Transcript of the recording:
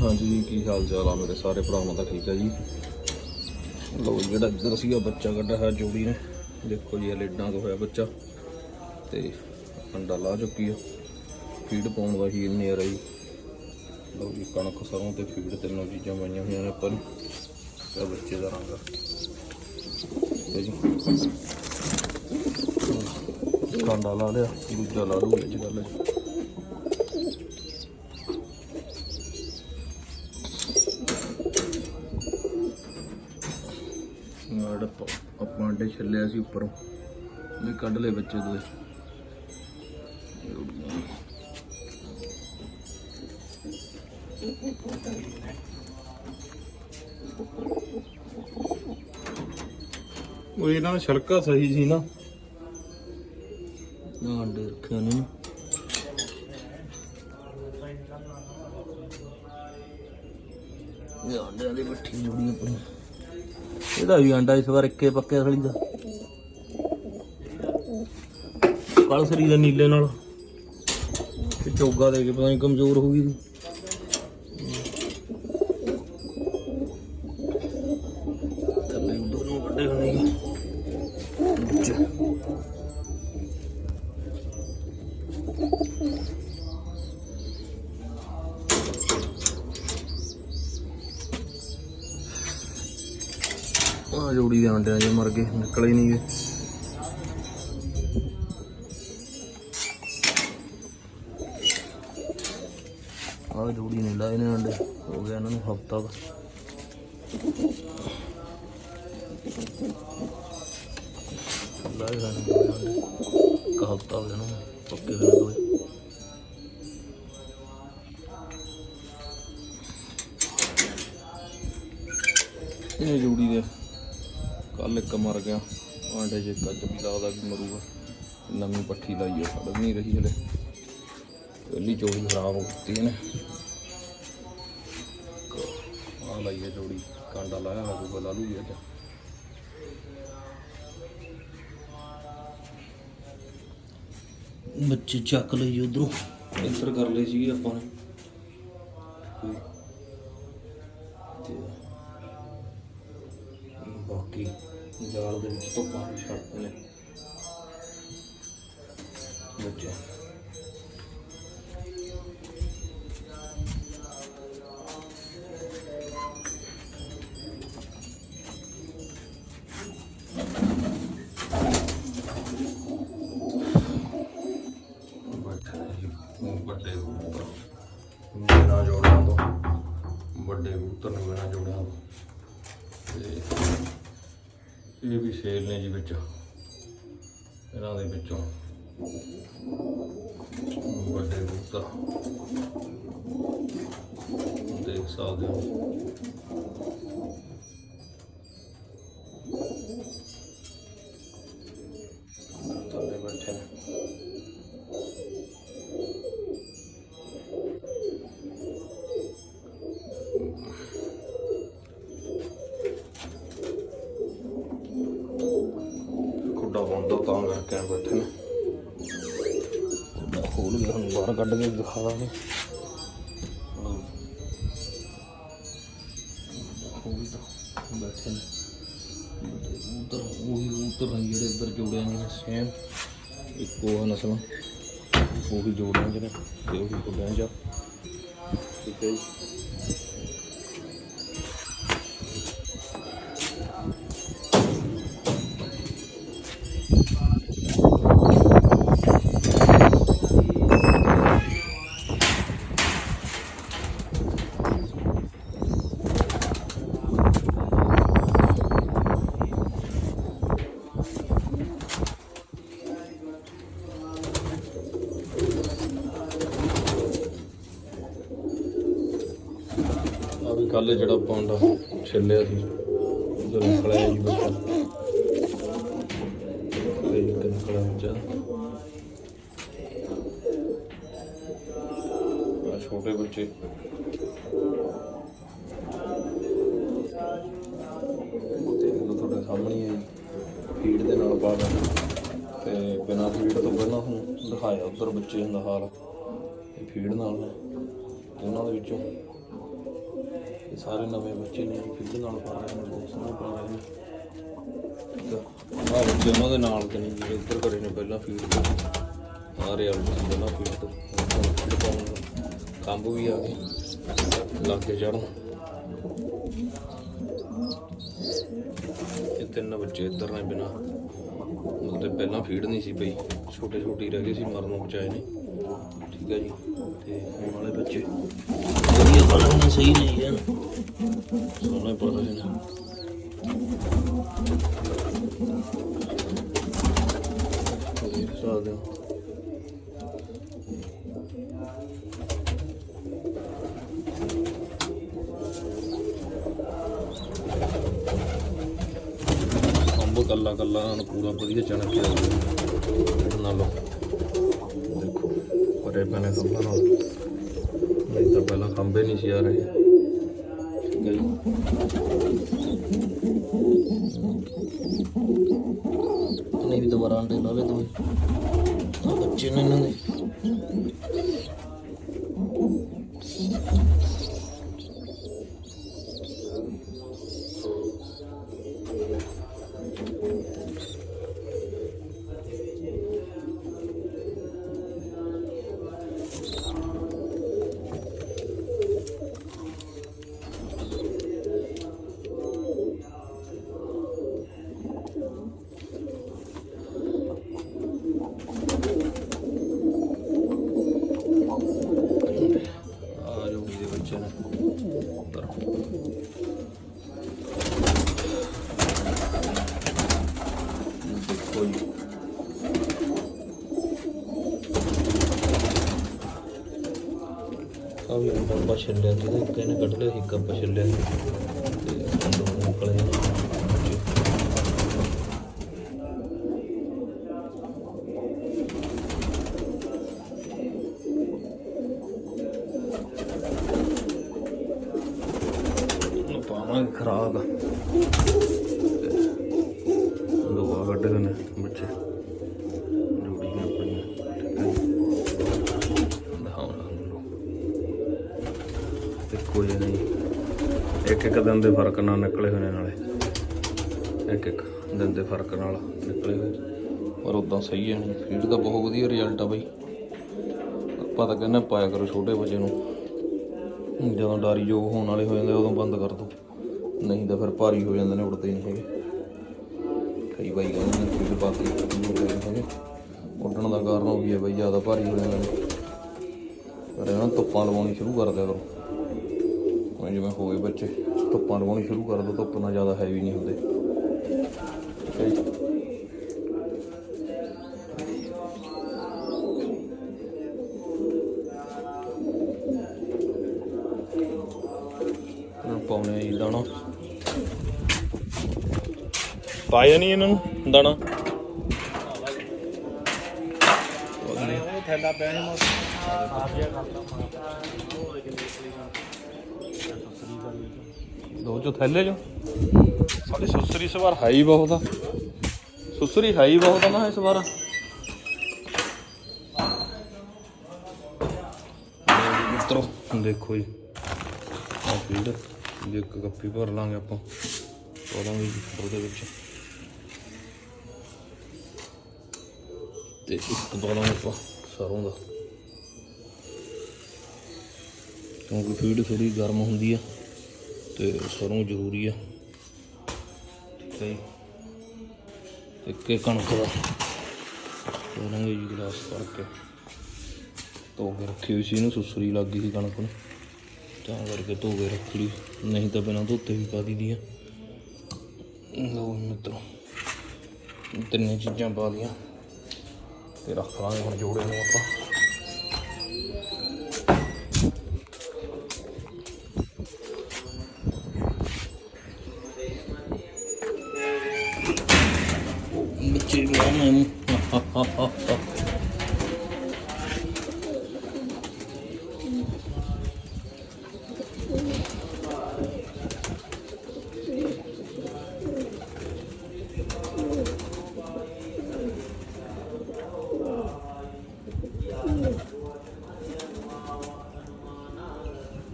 ਹਾਂਜੀ, ਕੀ ਹਾਲ ਚਾਲ ਆ ਮੇਰੇ ਸਾਰੇ ਭਰਾਵਾਂ ਦਾ? ਠੀਕ ਆ ਜੀ? ਲੋ ਜਿਹੜਾ ਇੱਧਰ ਸੀਗਾ ਬੱਚਾ ਕੱਢਿਆ ਹੋਇਆ ਜੋੜੀ ਨੇ। ਦੇਖੋ ਜੀ, ਇਹ ਲੇਡਾਂ ਤੋਂ ਹੋਇਆ ਬੱਚਾ। ਤੇ ਅੰਡਾ ਲਾ ਚੁੱਕੀ ਆ। ਫੀਡ ਪਾਉਣ ਦਾ ਹੀਲ ਨਹੀਂ ਆ ਰਹੀ ਲੋ ਜੀ, ਕਣਕ ਸਰੋਂ ਤੇ ਫੀਡ ਤਿੰਨੋਂ ਚੀਜ਼ਾਂ ਪਾਈਆਂ ਹੋਈਆਂ ਨੇ ਆਪਾਂ ਨੂੰ। ਤੇ ਬੱਚੇ ਦਾ ਰੰਗ ਤੇ ਜੀ, ਕਾਂਡਾ ਲਾ ਲਿਆ, ਦੂਜਾ ਲਾ ਲੂ ਅੱਜ ਗੱਲ ਹੈ ਅੰਡੇ ਛੱਲਿਆ ਸੀ ਉੱਪਰੋਂ। ਇਹ ਕੱਢ ਲਏ ਬੱਚੇ ਦੋਏ। ਉਹ ਇਹਨਾਂ ਦਾ ਛਲਕਾ ਸਹੀ ਸੀ ਨਾ। ਨਾ ਅੰਡੇ ਰੱਖਿਆ ਨੇ ਇਹ ਅੰਡਿਆਂ ਦੀ ਮਿੱਠੀ ਜੁੜੀ ਆਪਣੀ। ਇਹਦਾ ਵੀ ਅੰਡਾ ਇਸ ਵਾਰ ਇੱਕੇ ਪੱਕੇ ਅਸਲੀ ਦਾ। ਕਾਲ ਸਰੀ ਦਾ ਨੀਲੇ ਨਾਲ। ਤੇ ਚੋਗਾ ਦੇ ਕੇ ਪਤਾ ਨਹੀਂ ਕਮਜ਼ੋਰ ਹੋ ਗਈ ਸੀ। ਆ ਜੋੜੀ ਦੇ ਅੰਡਿਆਂ ਜੇ ਮਰ ਗਏ, ਨਿਕਲੇ ਨਹੀਂ ਗਏ ਆ ਜੋੜੀ ਨੇ ਲਾਏ ਨੇ ਅੰਡੇ ਹੋ ਗਿਆ ਇਹਨਾਂ ਨੂੰ ਹਫਤਾ ਦਾ ਲਾਏ ਨੇ ਅੰਡੇ ਇੱਕ ਹਫਤਾ ਹੋ ਗਿਆ ਇਹਨਾਂ ਪੱਕੇ ਹੋਏ ਨੇ ਇਹ ਜੋੜੀ ਦੇ ਇੱਕ ਮਰ ਗਿਆ। ਆਂਡੇ ਜੇ ਕੱਜ ਵੀ ਲੱਗਦਾ ਵੀ ਮਰੂਗਾ। ਨਵੀਂ ਪੱਠੀ ਲਾਈ ਆ ਸੜ ਨਹੀਂ ਰਹੀ ਹਲੇ। ਪਹਿਲੀ ਜੋੜੀ ਖਰਾਬ ਹੋ ਗਈ ਇਹਨੇ ਆ ਲਾਈ ਆ ਜੋੜੀ। ਕਾਂਡਾ ਲਾਇਆ ਹੋਇਆ ਕੋਈ ਲਾ ਲੂਗੀ ਅੱਜ। ਬੱਚੇ ਚੱਕ ਲਈ ਉਧਰੋਂ। ਇੱਧਰ ਕਰ ਲਈ ਸੀਗੀ ਆਪਾਂ ਨੇ। ਜਾਲ ਦੇ ਵਿੱਚ ਤੋਂ ਪਾਣੀ ਛੱਡਦੇ ਇਹ ਵੀ ਸੇਲ ਨੇ ਜੀ ਵਿੱਚ। ਇਹਨਾਂ ਦੇ ਵਿੱਚੋਂ। ਵੱਡੇ ਕਬੂਤਰ ਦੇਖ ਸਕਦੇ ਹੋ। ਕੱਢ ਕੇ ਦਿਖਾ ਦਾਂਗੇ। ਬੈਠੇ ਨੇ। ਉਧਰ, ਉਹੀ ਉਧਰ ਜਿਹੜੇ ਇੱਧਰ ਜੋੜਿਆ ਨੇ ਸੇਮ ਇੱਕੋ ਆ ਨਸਲਾਂ। ਉਹੀ ਜੋੜਿਆ ਜਿਹੜੇ, ਤੇ ਉਹੀ ਖੁੱਡਿਆਂ ਚ ਠੀਕ ਹੈ ਕੱਲ ਜਿਹੜਾ ਪਾਂਡਾ ਛਿੱਲਿਆ ਸੀ ਉਧਰ ਨਿਕਲਿਆ ਜੀ ਬੱਚਾ ਤੇ ਇੱਕ ਨਿਕਲਿਆ ਬੱਚਾ ਆ। ਛੋਟੇ ਬੱਚੇ। ਤੇ ਉਹ ਤੁਹਾਡੇ ਸਾਹਮਣੇ ਹੀ ਹੈ ਫੀਡ ਦੇ ਨਾਲ ਪਾ ਤੇ ਬਿਨਾਂ ਫੀਡ ਤੋਂ ਪਹਿਲਾਂ ਤੁਹਾਨੂੰ ਦਿਖਾਇਆ ਉੱਧਰ ਬੱਚੇ ਦਾ ਹਾਲ। ਇਹ ਫੀਡ ਨਾਲ ਉਹਨਾਂ ਦੇ ਵਿੱਚੋਂ। ਇਹ ਸਾਰੇ ਨਵੇਂ ਬੱਚੇ ਨੇ ਫਿੱਡ ਨਾਲ ਪਾ ਰਹੇ ਨੇ, ਬਹੁਤ ਸੋਹਣੇ ਪਾ ਰਹੇ ਨੇ ਆ ਬੱਚੇ ਉਹਨਾਂ ਦੇ ਨਾਲ ਦੇ ਨੇ ਜਿਹੜੇ ਉੱਧਰ ਘਰੇ ਨੇ ਪਹਿਲਾਂ ਫੀਡ ਤੋਂ। ਆ ਰਹੇ ਆ ਪਹਿਲਾਂ ਫੀਡ ਤੋਂ। ਫੀਡ ਪਾਉਣ ਕੰਬ ਵੀ ਆ ਗਏ। ਲੱਗ ਕੇ ਚੜਨ ਇਹ ਤਿੰਨ ਬੱਚੇ ਇੱਧਰ ਨੇ ਬਿਨਾ। ਉਹਦੇ ਪਹਿਲਾਂ ਫੀਡ ਨਹੀਂ ਸੀ ਪਈ। ਛੋਟੇ ਛੋਟੇ ਰਹਿ ਗਏ ਸੀ, ਮਰਨੋਂ ਬਚਾਏ ਨੇ। ਠੀਕ ਹੈ ਜੀ। ਤੇ ਹੁਣ ਵਾਲੇ ਬੱਚੇ ਵਧੀਆ ਪੜ੍ਹਨ ਨੇ ਸਹੀ ਨਹੀਂ ਹੈ। ਸੋਹਣੇ ਪੜ ਰਹੇ ਨੇ। ਦੇਖ ਸਕਦੇ ਹੋ। ਅੰਬ ਕੱਲਾ ਕੱਲਾ ਨੂੰ ਪੂਰਾ ਵਧੀਆ ਚਣਕ ਕੇ ਨਾਲ ਲਓ ਦੇਖੋ ਪਰੇ ਪੈਣੇ ਕੰਬਾਂ ਨਾਲ। ਨਹੀਂ ਤਾਂ ਪਹਿਲਾਂ ਖੰਭੇ ਨਹੀਂ ਸੀ ਆ ਰਹੇ। ਨਹੀਂ ਵੀ ਦੁਬਾਰਾ ਅੰਡੇ ਲਾਵੇ ਦੋਵੇਂ। ਆ ਬੱਚੇ ਨੇ ਇਹਨਾਂ ਦੇ। ਦੇਖੋ ਜੀ ਆ ਵੀ ਡੱਬਾ ਛੱਲਿਆ ਜਿਹਦੇ ਇੱਕ ਇਹਨੇ ਕੱਢ ਲਿਆ ਸੀ ਇੱਕ ਆਪਾਂ ਛੱਲਿਆ ਸੀ ਤੇ ਅੰਦਰੋਂ ਨਿਕਲੇ ਨੇ ਬੱਚੇ। ਇੱਕੋ ਜਿਹੇ ਨਹੀਂ। ਇੱਕ ਇੱਕ ਦਿਨ ਦੇ ਫ਼ਰਕ ਨਾਲ ਨਿਕਲੇ ਹੋਏ ਨੇ ਨਾਲੇ। ਇੱਕ ਇੱਕ ਦਿਨ ਦੇ ਫ਼ਰਕ ਨਾਲ ਨਿਕਲੇ ਹੋਏ। ਪਰ ਉਦਾਂ ਸਹੀ ਹੈ ਫੀਡ ਦਾ ਬਹੁਤ ਵਧੀਆ ਰਿਜ਼ਲਟ ਆ ਬਾਈ। ਆਪਾਂ ਤਾਂ ਕਹਿੰਦੇ ਪਾਇਆ ਕਰੋ ਛੋਟੇ ਬੱਚੇ ਨੂੰ। ਜਦੋਂ ਡਾਰੀ ਯੋਗ ਹੋਣ ਵਾਲੇ ਹੋ ਜਾਂਦੇ ਉਦੋਂ ਬੰਦ ਕਰ ਦੋ। ਨਹੀਂ ਤਾਂ ਫਿਰ ਭਾਰੀ ਹੋ ਜਾਂਦੇ ਨੇ ਉੱਡਦੇ ਨਹੀਂ ਹੈਗੇ। ਕਈ ਬਾਈ ਕਹਿੰਦੇ ਨੇ ਫੀਡ ਪਾ ਹੈਗੇ ਉੱਡਣ ਦਾ ਕਾਰਨ ਉਹ ਵੀ ਹੈ ਬਈ, ਜ਼ਿਆਦਾ ਭਾਰੀ ਹੋ ਜਾਂਦੇ ਨੇ। ਪਰ ਇਹਨਾਂ ਨੂੰ ਧੁੱਪਾਂ ਲਵਾਉਣੀ ਸ਼ੁਰੂ ਕਰ ਦਿਆ ਕਰੋ। ਹੁਣ ਜਿਵੇਂ ਹੋਏ ਬੱਚੇ ਧੁੱਪਾਂ ਲਵਾਉਣੀ ਸ਼ੁਰੂ ਕਰ ਦੋ ਧੁੱਪ ਨਾਲ ਜ਼ਿਆਦਾ ਹੈਵੀ ਨਹੀਂ ਹੁੰਦੇ। ਪਾਉਣੇ ਆ ਜੀ ਦਾਣਾ। ਪਾਇਆ ਨਹੀਂ ਇਹਨਾਂ ਨੂੰ ਦਾਣਾ? ਉਹ ਥੈਲਾ ਪਿਆ ਸੀ ਮੈਂ ਆਪ ਜਿਆ ਕਰਦਾ ਦੋ ਚੋ ਥੈਲੇ ਚੋ ਸਾਡੀ ਸੁਸਰੀ ਇਸ ਵਾਰ ਹਾਈ ਬਹੁਤ ਆ। ਸੁਸਰੀ ਹਾਈ ਬਹੁਤ ਆ ਨਾ ਇਸ ਵਾਰ। ਮਿੱਤਰੋ, ਦੇਖੋ ਜੀ। ਆ ਫੀਡ ਜੇ ਇੱਕ ਕੱਪੀ ਭਰ ਲਾਂਗੇ ਆਪਾਂ। ਪਾਵਾਂਗੇ ਜੀ ਉਹਦੇ ਵਿੱਚ। ਤੇ ਇੱਕ ਪਾਵਾਂਗੇ ਆਪਾਂ ਸਰੋਂ ਦਾ। ਕਿਉਂਕਿ ਫੀਡ ਥੋੜੀ ਗਰਮ ਹੁੰਦੀ ਆ ਤੇ ਸਰੋਂ ਜ਼ਰੂਰੀ ਆ। ਠੀਕ ਹੈ ਜੀ। ਇੱਕ ਕਿ ਕਣਕ ਦਾ ਉਹਨਾਂ ਜੀ ਗਲਾਸ ਕਰਕੇ ਧੋ ਕੇ ਰੱਖੀ ਹੋਈ ਸੀ ਇਹਨੂੰ, ਸੁਸਰੀ ਲੱਗ ਗਈ ਸੀ ਕਣਕ ਨੂੰ। ਤਾਂ ਕਰਕੇ ਧੋ ਕੇ ਰੱਖ ਲਈ। ਨਹੀਂ ਤਾਂ ਬਿਨਾਂ ਧੋਤੇ ਵੀ ਪਾ ਦੀ ਆ। ਲੋ ਮਿੱਤਰੋ, ਤਿੰਨੇ ਚੀਜ਼ਾਂ ਪਾ ਦੀਆਂ ਤੇ ਰੱਖ ਲਾਂਗੇ ਹੁਣ ਜੋੜੇ ਨੂੰ ਆਪਾਂ।